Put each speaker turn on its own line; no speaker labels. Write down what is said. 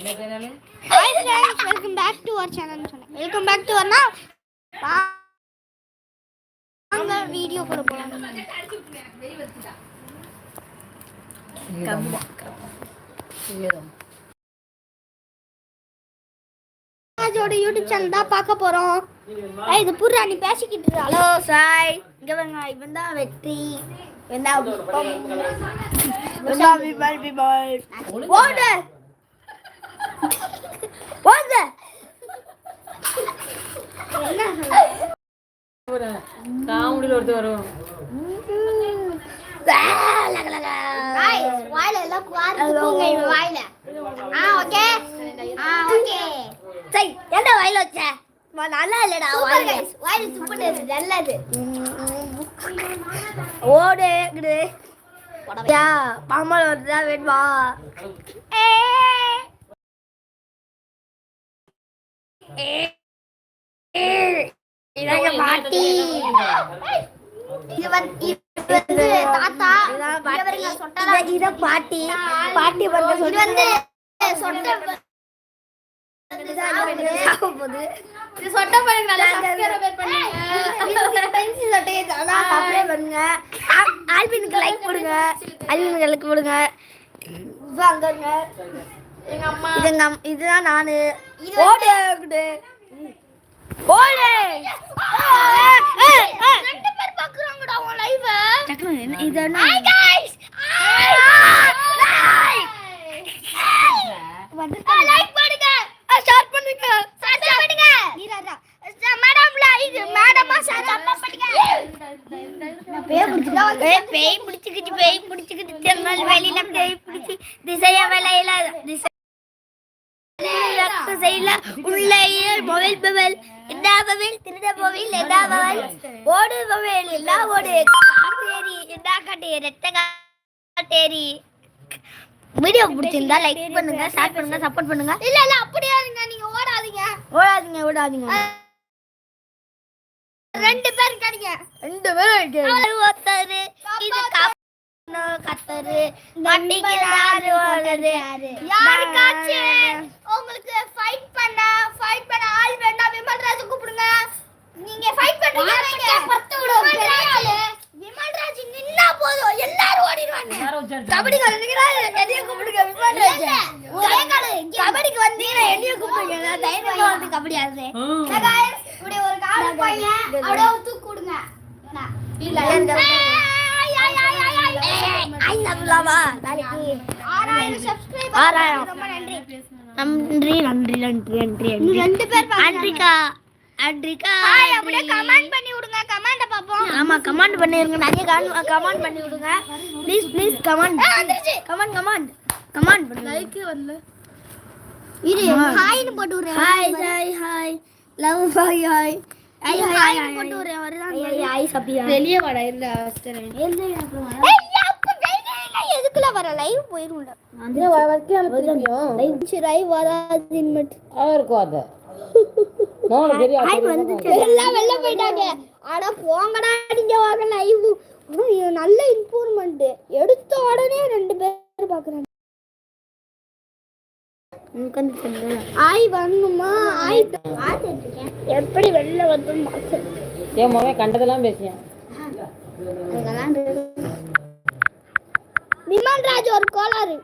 Hi friends welcome back to our channel சொன்னேன். Welcome back to அவர்னா வாங்க video போட போறோம் ராஜோட யூடியூப் சேனல் தான் பார்க்க போறோம். ஏய், இது புர்ரா நீ பேசிக்கிட்டு ஹலோ சாய். இங்க வாங்க. இவன் தான் வெற்றி. இவன் தான் ஓடு.
காமெடியில் ஒருத்தர் வரும்.
வாயில எல்லாம் குவாருங்க இவன் வாயில. Ah okay? Ah okay. சரி எந்த வாயில வச்ச? நல்லா இல்லடா வாயில. வாயில துப்புனது நல்லது. ஓடு இங்கிட்டு யா பாம்பல் வருதா வேணுமா ஏ. பாட்டி இது வந்து தாத்தா இத பாட்டி பாட்டி வந்து இது வந்து ஆல்பினுக்கு லைக் போடுங்க ஆல்பினுக்கு லைக் போடுங்க அங்கங்க எங்க அம்மா. இதுதான் நானு. ஓடு. ஓடு ஓடு ரெண்டு பேர் பாக்குறாங்கடா உன் லைவ் டக்குனு இது என்ன ஹாய் गाइस லைக் பண்ணுங்க ஷேர் பண்ணுங்க சப்ஸ்கிரைப் பண்ணுங்க நீராடா மேடம் லைக் மேடமா சப்ஸ்கிரைப் பண்ணுங்க பேய் பிடிச்சிட்டு பேய் பிடிச்சிக்கிட்டு பேய் பிடிச்சிக்கிட்டு தென்னல் வெளியில பேய் பிடிச்சி திசைய வேலையில திசை ரத்த செய்யல உள்ளே மொபைல் மொபைல் என்ன மொபைல் திருட மொபைல் என்ன மொபைல் ஓடு. என்ன காட்டேரி என்ன காட்டே ரெட்ட காட்டேரி. வீடியோ பிடிச்சிருந்தா லைக் பண்ணுங்க ஷேர் பண்ணுங்க சப்போர்ட் பண்ணுங்க. இல்ல இல்ல அப்படியே இருங்க நீங்க ஓடாதீங்க. ஓடாதீங்க ஓடாதீங்க. ரெண்டு பேர் இருக்காதீங்க. ரெண்டு பேர் ஒருத்தரு இது கத்தரு. யாருக்காச்சும் உங்களுக்கு ஃபைட் பண்ண ஃபைட் பண்ண கூப்பிடுங்க. நீங்க ஃபைட் பண்றீங்க பத்து விடும் விமல் ராஜ் நின்னா போதும். எல்லாரும் ஓடிடுவாங்க. கபடி கலந்துக்கிறாரு என்னைய கூப்பிடுங்க விமல் ராஜ் கபடிக்கு வந்தீங்கன்னா என்னைய கூப்பிடுங்க. நான் தைரியமா வந்து கபடி ஆடுறேன். இப்படி ஒரு கால பையன் அப்படியே ஒரு தூக்கு கொடுங்க இல்ல நன்றி. நன்றி நன்றி நன்றி ரெண்டு பேர் நன்றிக்கா நன்றிக்கா அப்படியே கமெண்ட் பண்ணி விடுங்க. கமெண்ட பாப்போம் ஆமா கமெண்ட் பண்ணிருங்க. நிறைய கமெண்ட் பண்ணி விடுங்க. Please please comment comment comment comment பண்ணுங்க லைக் வரல. இரு ஹாய்னு போட்டு விடுறேன். Hi hi hi love hi hi hi hi போட்டு விடுறேன். வருதான் ஹாய் சபியா
வெளியே. வாடா இல்ல. அவசரம்
எதுக்குல வர? லைவ் போயிரும்ல.
வைக்காம
லைவ் வராது மட்டும்
அது
எல்லாம் வெளில போயிட்டாங்க. அட போங்கடா நீங்க வாங்க லைவ் நல்ல இம்ப்ரூவ்மெண்ட் எடுத்த உடனே ரெண்டு பேர் பாக்குறாங்க. ஆய் வரணுமா ஆய் எப்படி வெளில வந்து
என் மகன் கண்டதெல்லாம் பேசியான்
விமான் ராஜ் ஒரு கோளாறு.